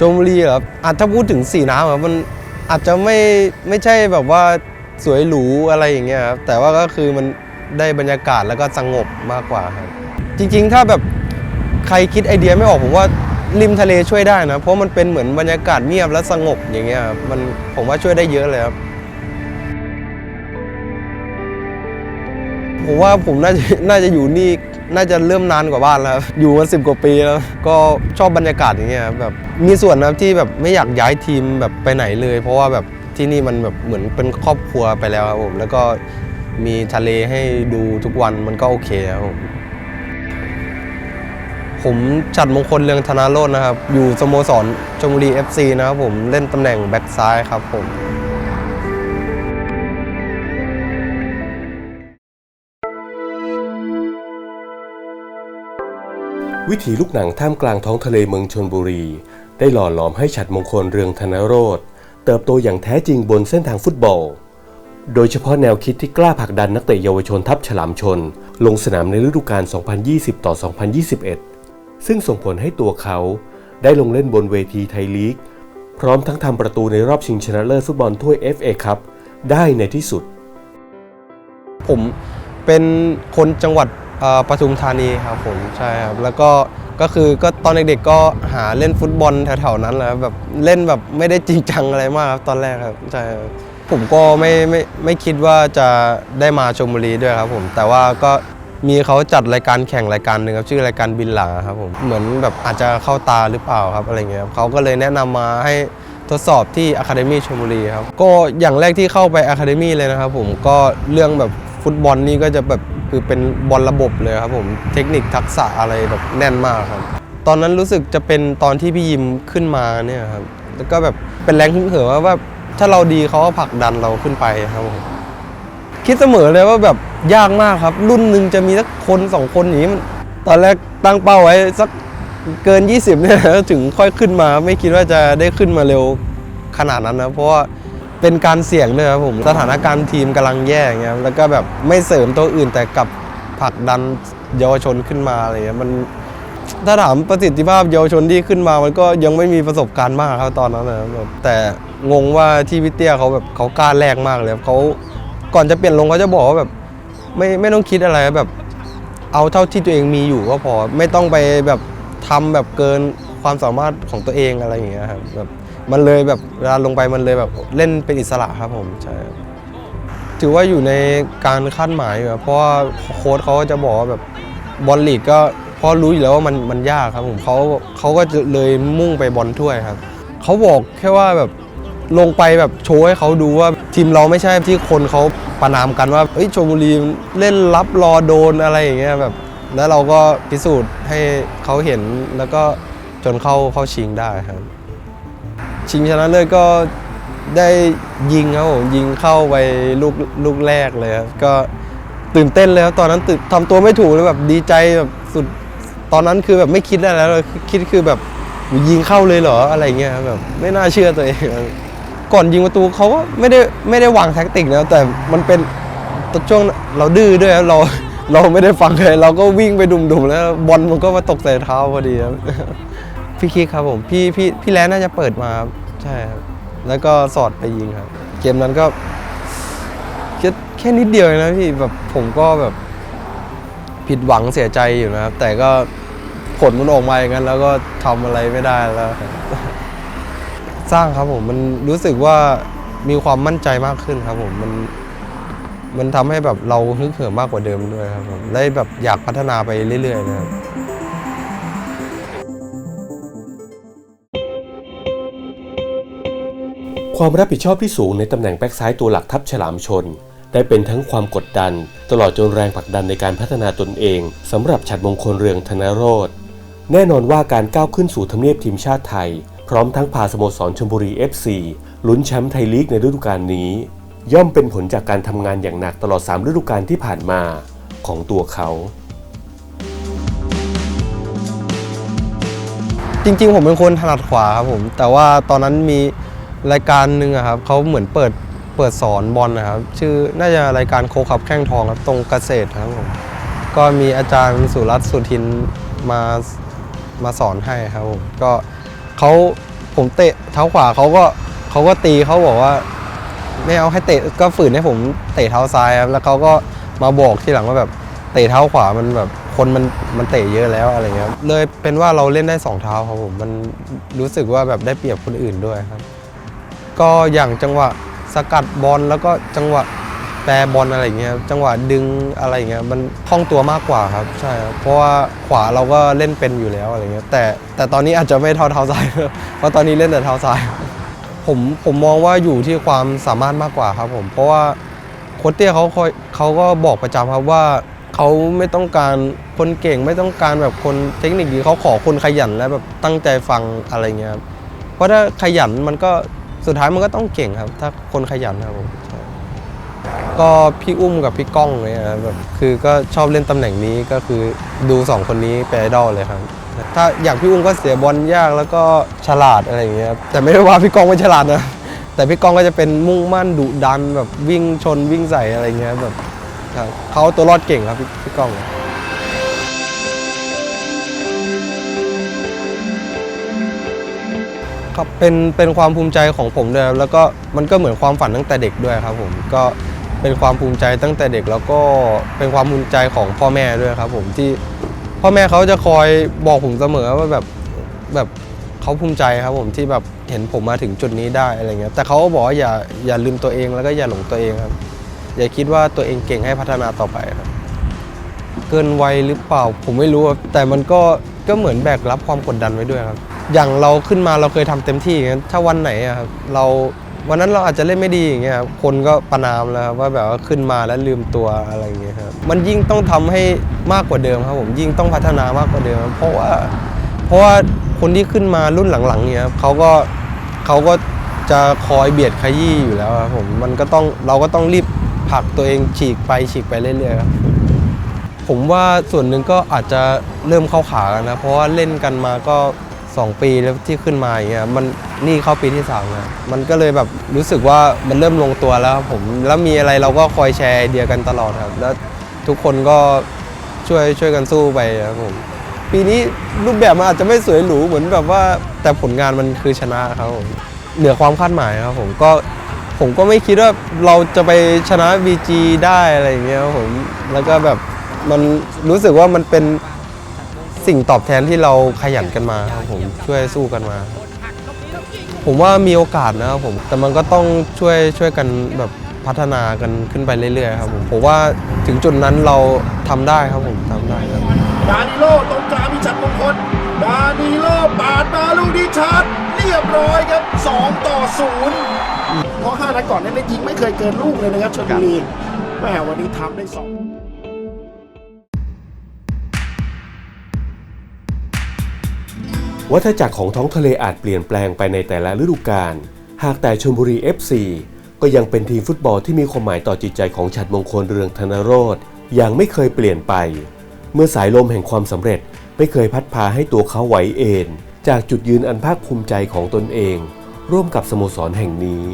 ชมบุรีครับอาจถ้าพูดถึงสีน้ำครับมันอาจจะไม่ไม่ใช่แบบว่าสวยหรูอะไรอย่างเงี้ยครับแต่ว่าก็คือมันได้บรรยากาศแล้วก็สงบมากกว่าครับจริงๆ ถ้าแบบใครคิดไอเดียไม่ออกผมว่าริมทะเลช่วยได้นะ เพราะมันเป็นเหมือนบรรยากาศเงียบและสงบอย่างเงี้ยครับมันผมว่าช่วยได้เยอะเลยครับ ผมว่าผมน่าจะน่าจะอยู่นี่น่าจะเริ่มนานกว่าบ้านแล้วอยู่มาสิบกว่าปีแล้ว ก็ชอบบรรยากาศอย่างเงี้ยแบบมีส่วนนะครับที่แบบไม่อยากย้ายทีมแบบไปไหนเลย เพราะว่าแบบที่นี่มันแบบเหมือนเป็นครอบครัวไปแล้วครับผมแล้วก็มีทะเลให้ดูทุกวันมันก็โอเคครับผมผมจัดมงคลเรืองธนาโรจน์นะครับ อยู่สโมสรชลบุรี FC นะครับผมเล่นตำแหน่งแบ็กซ้ายครับผม วิถีลูกหนังท่ามกลางท้องทะเลเมืองชนบุรี ได้หล่อหลอมให้ฉัดมงคลเรืองธนโรธเติบโตอย่างแท้จริงบนเส้นทางฟุตบอล โดยเฉพาะแนวคิดที่กล้าผลักดันนักเตะเยาวชนทัพฉลามชน ลงสนามในฤดูกาล 2020 ต่อ 2021 ซึ่งส่งผลให้ตัวเขา ได้ลงเล่นบนเวทีไทยลีก พร้อมทั้งทำประตูในรอบชิงชนะเลิศฟุตบอลถ้วย FA ครับได้ในที่สุด ผมเป็นคนจังหวัด ปทุมธานีครับผมใช่ครับแล้วก็ก็คือก็ตอนเด็กๆก็หาเล่นฟุตบอลแถวๆนั้นแหละแบบเล่นแบบไม่ได้จริงจังอะไรมากครับตอนแรกครับใช่ครับผมก็ไม่ไม่ไม่คิดว่าจะได้มาชมบุรีด้วยครับผมแต่ว่าก็มีเขาจัดรายการแข่งรายการหนึ่งครับชื่อรายการบินหลาครับผมเหมือนแบบอาจจะเข้าตาหรือเปล่าครับอะไรเงี้ยเขาก็เลยแนะนำมาให้ทดสอบที่ Academy ชลบุรีครับก็อย่างแรกที่เข้าไป Academy เลยนะครับผมก็เรื่องแบบฟุตบอลนี่ก็จะแบบ คือเป็นบอลระบบเลยครับผม เทคนิคทักษะอะไรแบบแน่นมากครับ ตอนนั้นรู้สึกจะเป็นตอนที่พี่ยิมขึ้นมาเนี่ยครับ แล้วก็แบบเป็นแรงขึ้นเหว่าแบบถ้าเราดีเขาก็ผลักดันเราขึ้นไปครับผมคิดเสมอเลยว่าแบบยากมากครับ รุ่นหนึ่งจะมีสักคนสองคนอย่างนี้มันตอนแรกตั้งเป้าไว้สักเกิน 20เนี่ยถึงค่อยขึ้นมา ไม่คิดว่าจะได้ขึ้นมาเร็วขนาดนั้นนะเพราะว่า เป็นการเสี่ยงด้วยครับผม สถานการณ์ทีมกำลังแย่อย่างเงี้ยแล้วก็แบบไม่เสริมตัวอื่นแต่กลับผลักดันเยาวชนขึ้นมาอะไรเงี้ยมันถ้าถามประสิทธิภาพเยาวชนที่ขึ้นมา มันก็ยังไม่มีประสบการณ์มากครับตอนนั้นนะแบบแต่งงว่าที่พิเตียเขาแบบเขากล้าแลกมากเลยเขาก่อนจะเปลี่ยนลงเขาจะบอกว่าแบบไม่ไม่ต้องคิดอะไรแบบ เอาเท่าที่ตัวเองมีอยู่ก็พอไม่ต้องไปแบบทำแบบเกินความสามารถของตัวเองอะไรอย่างเงี้ยครับแบบ มันเลยแบบเวลาลงไปมันเลยแบบเล่นเป็นอิสระครับผมใช่ถือว่าอยู่ในการคาดหมายอยู่ครับเพราะว่าโค้ชเขาก็จะบอกว่าแบบบอลลีกก็เพราะรู้อยู่แล้วว่ามันมันยากครับผมเขาเขาก็จะเลยมุ่งไปบอลถ้วยครับเขาบอกแค่ว่าแบบลงไปแบบโชว์ให้เขาดูว่าทีมเราไม่ใช่ที่คนเขาประนามกันว่าเอ้ยชลบุรีเล่นรับรอโดนอะไรอย่างเงี้ยแบบแล้วเราก็พิสูจน์ให้เขาเห็นแล้วก็จนเข้าเข้าชิงได้ครับ ชิงชนะเลิศก็ได้ยิงครับผมยิงเข้าไปลูกลูกแรกเลยครับก็ตื่นเต้นเลยครับตอนนั้นตื่นทำตัวไม่ถูกเลยแบบดีใจแบบสุดตอนนั้นคือแบบไม่คิดอะไรแล้วคิดคือแบบยิงเข้าเลยเหรออะไรเงี้ยครับแบบไม่น่าเชื่อตัวเอง ก่อนยิงประตูเขาก็ไม่ได้ไม่ได้วางแท็กติกนะแต่มันเป็นตช่วงเราดื้อด้วยเราเราไม่ได้ฟังเลยเราก็วิ่งไปดุมๆแล้วบอลมันก็มาตกใส่เท้าพอดีครับ พี่คิกครับผม พี่พี่พี่แลนน่าจะเปิดมาครับใช่ครับแล้วก็สอดไปยิงครับ เกมนั้นก็แค่แค่นิดเดียวเองนะพี่แบบผมก็แบบผิดหวังเสียใจอยู่นะครับ แต่ก็ผลมันออกมาอย่างนั้น แล้วก็ทำอะไรไม่ได้แล้วครับสร้างครับผมมันรู้สึกว่ามีความมั่นใจมากขึ้นครับผมมันมันทำให้แบบเราฮึกเหิมมากกว่าเดิมด้วยครับผมได้แบบอยากพัฒนาไปเรื่อยๆนะครับ ความรับผิดชอบที่สูงในตำแหน่งแบ็กซ้ายตัวหลักทัพฉลามชน ได้เป็นทั้งความกดดัน ตลอดจนแรงผลักดันในการพัฒนาตนเองสำหรับฉัดมงคลเรืองธนโรธแน่นอนว่าการก้าวขึ้นสู่ทำเนียบทีมชาติไทย พร้อมทั้งพาสโมสรชลบุรี FC ลุ้นแชมป์ไทยลีกในฤดูกาลนี้ ย่อมเป็นผลจากการทำงานอย่างหนักตลอด 3 ฤดูกาลที่ผ่านมาของตัวเขา จริงๆ ผมเป็นคนถนัดขวาครับผม แต่ว่าตอนนั้นมี รายการหนึ่งอะครับเขาเหมือนเปิดเปิดสอนบอลนะครับ ชื่อน่าจะรายการโคคับแข้งทองครับตรงเกษตรครับผมก็มีอาจารย์สุรัตน์สุทินมามาสอนให้ครับผมก็เขาผมเตะเท้าขวาเขาก็เขาก็ตีเขาบอกว่า ไม่เอาให้เตะก็ฝืนให้ผมเตะเท้าซ้ายครับแล้วเขาก็มาบอกทีหลังว่าแบบเตะเท้าขวามันแบบคนมันมันเตะเยอะแล้วอะไรเงี้ยเลยเป็นว่าเราเล่นได้สองเท้าครับผมมันรู้สึกว่าแบบได้เปรียบคนอื่นด้วยครับ ก็อย่างจังหวะสกัดบอลแล้วก็จังหวะแปรบอลอะไรเงี้ยจังหวะดึงอะไรเงี้ยมันคล่องตัวมากกว่าครับใช่ครับเพราะว่าขวาเราก็เล่นเป็นอยู่แล้วอะไรเงี้ยแต่แต่ตอนนี้อาจจะไม่เท่าเท้าซ้าย เพราะตอนนี้เล่นแต่เท้าซ้าย ผมผมมองว่าอยู่ที่ความสามารถมากกว่าครับผมเพราะว่าโค้ชเตี้ยเขาคอยเขาก็บอกประจำครับว่าเขาไม่ต้องการคนเก่งไม่ต้องการแบบคนเทคนิคดีเขาขอคนขยันและแบบตั้งใจฟังอะไรเงี้ยครับเพราะถ้าขยันมันก็ สุดท้ายมันก็ต้องเก่งครับ ถ้าคนขยันครับผมก็พี่อุ้มกับพี่ก้องเนี่ยครับแบบคือก็ชอบเล่นตำแหน่งนี้ก็คือดูสองคนนี้เป็นไอดอลเลยครับ ถ้าอย่างพี่อุ้มก็เสียบอลยากแล้วก็ฉลาดอะไรอย่างเงี้ยครับแต่ไม่ได้ว่าพี่ก้องไม่ฉลาดนะแต่พี่ก้องก็จะเป็นมุ่งมั่นดุดันแบบวิ่งชนวิ่งใส่อะไรเงี้ยแบบเขาตัวรอดเก่งครับพี่พี่ก้อง ครับเป็นเป็นความภูมิใจของผมด้วยแล้วก็มันก็เหมือนความฝันตั้งแต่เด็กด้วยครับ ผมก็เป็นความภูมิใจตั้งแต่เด็กแล้วก็เป็นความภูมิใจของพ่อแม่ด้วยครับ ผมที่พ่อแม่เขาจะคอยบอกผมเสมอว่าแบบแบบเขาภูมิใจครับผมที่แบบเห็นผมมาถึงจุดนี้ได้อะไรเงี้ยแต่เขาก็บอกว่าอย่าอย่าลืมตัวเองแล้วก็อย่าหลงตัวเองครับ อย่าคิดว่าตัวเองเก่งให้พัฒนาต่อไปครับเกินวัยหรือเปล่าผมไม่รู้ครับแต่มันก็ ก็เหมือนแบกรับความกดดันไว้ด้วยครับ อย่างเราขึ้นมาเราเคยทำเต็มที่อย่างเงี้ยถ้าวันไหนอะครับเราวันนั้นเราอาจจะเล่นไม่ดีอย่างเงี้ยครับคนก็ประนามแล้วครับว่าแบบว่าขึ้นมาแล้วลืมตัวอะไรอย่างเงี้ยครับมันยิ่งต้องทำให้มากกว่าเดิมครับผมยิ่งต้องพัฒนามากกว่าเดิม เพราะว่าเพราะว่าคนที่ขึ้นมารุ่นหลังๆเนี่ยครับเขาก็เขาก็จะคอยเบียดขยี้อยู่แล้วครับผมมันก็ต้องเราก็ต้องรีบผลักตัวเองฉีกไปฉีกไปเรื่อยๆครับ ผมว่าส่วนหนึ่งก็อาจจะเริ่มเข้าขากันนะ เพราะว่าเล่นกันมาก็ 2 ปีแล้วที่ขึ้นมาอย่างเงี้ยมันนี่เข้าปีที่3แล้วมันก็เลยแบบรู้สึกว่ามันเริ่มลงตัวแล้วครับผมแล้วมีอะไรเราก็คอยแชร์ไอเดียกันตลอดครับ แล้วทุกคนก็ช่วยช่วยกันสู้ไปครับผมปีนี้รูปแบบมันอาจจะไม่สวยหรูเหมือนแบบว่าแต่ผลงานมันคือชนะครับผมเหนือความคาดหมายครับผมก็ผมก็ไม่คิดว่าเราจะไปชนะ VG ได้อะไรอย่างเงี้ยครับผมแล้วก็แบบ มันรู้สึกว่ามันเป็นสิ่งตอบแทนที่เราขยันกันมาครับผมช่วยสู้กันมา ผมว่ามีโอกาสนะครับผมแต่มันก็ต้องช่วยช่วยกันแบบพัฒนากันขึ้นไปเรื่อยๆครับผมผมว่าถึงจุดนั้นเราทำได้ครับผมทำได้ครับ ดานิโลตรงกลางมีฉัดมงคล ดานิโลปาดมาลูกนี้ชัดเรียบร้อยครับ 2 ต่อ 0 เพราะ 5 นัดก่อนนั้นได้ยิงไม่เคยเกินลูกเลยนะครับชลบุรีแหมวันนี้ทำได้ 2 วัฏจักรของท้องทะเลอาจเปลี่ยนแปลงไปในแต่ละฤดูกาล หากแต่ชลบุรี FC ก็ยังเป็นทีมฟุตบอลที่มีความหมายต่อจิตใจของฉัดมงคลเรืองธนโรธอย่างไม่เคยเปลี่ยนไป เมื่อสายลมแห่งความสำเร็จไม่เคยพัดพาให้ตัวเขาไหวเอนจากจุดยืนอันภาคภูมิใจของตนเอง ร่วมกับสโมสรแห่งนี้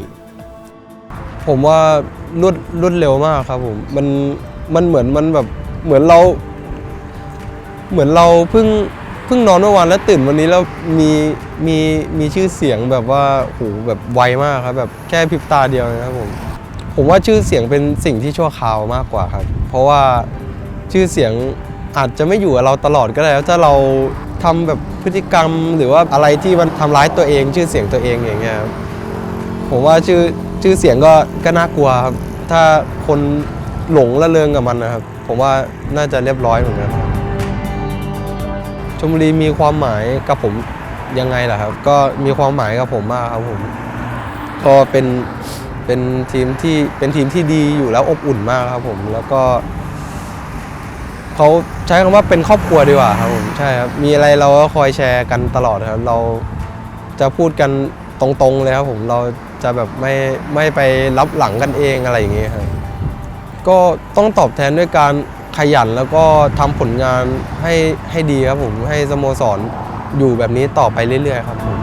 ผมว่ารวดรวดเร็วมากครับผมมันมันเหมือนมันแบบเหมือนเรา เหมือนเราเพิ่ง เพิ่งนอนเมื่อวานแล้วตื่นวันนี้แล้วมีมีมีชื่อเสียงแบบว่าโหแบบไวมากครับแบบแค่พริบตาเดียวนะครับผมผมว่าชื่อเสียงเป็นสิ่งที่ชั่วคราวมากกว่าครับ เพราะว่าชื่อเสียงอาจจะไม่อยู่กับเราตลอดก็ได้แล้วถ้าเราทำแบบพฤติกรรม หรือว่าอะไรที่มันทำร้ายตัวเอง ชื่อเสียงตัวเองอย่างเงี้ยผมว่าชื่อชื่อเสียงก็ก็น่ากลัวครับถ้าคนหลงละเริงกับมันนะครับ ผมว่าน่าจะเรียบร้อยเหมือนกัน ชมบุรีมีความหมายกับผมยังไงล่ะครับ ก็มีความหมายกับผมมากครับผมก็เป็นเป็นทีมที่เป็นทีมที่ดีอยู่แล้วอบอุ่นมากครับผมแล้วก็เขาใช้คำว่าเป็นครอบครัวดีกว่าครับผมใช่ครับมีอะไรเราก็คอยแชร์กันตลอดครับ เราจะพูดกันตรงๆเลยครับผมเราจะแบบไม่ไม่ไปรับหลังกันเองอะไรอย่างเงี้ยครับก็ต้องตอบแทนด้วยการ ขยันแล้วก็ทำผลงานให้ให้ดีครับผมให้สโมสรอยู่แบบนี้ต่อไปเรื่อยๆครับผม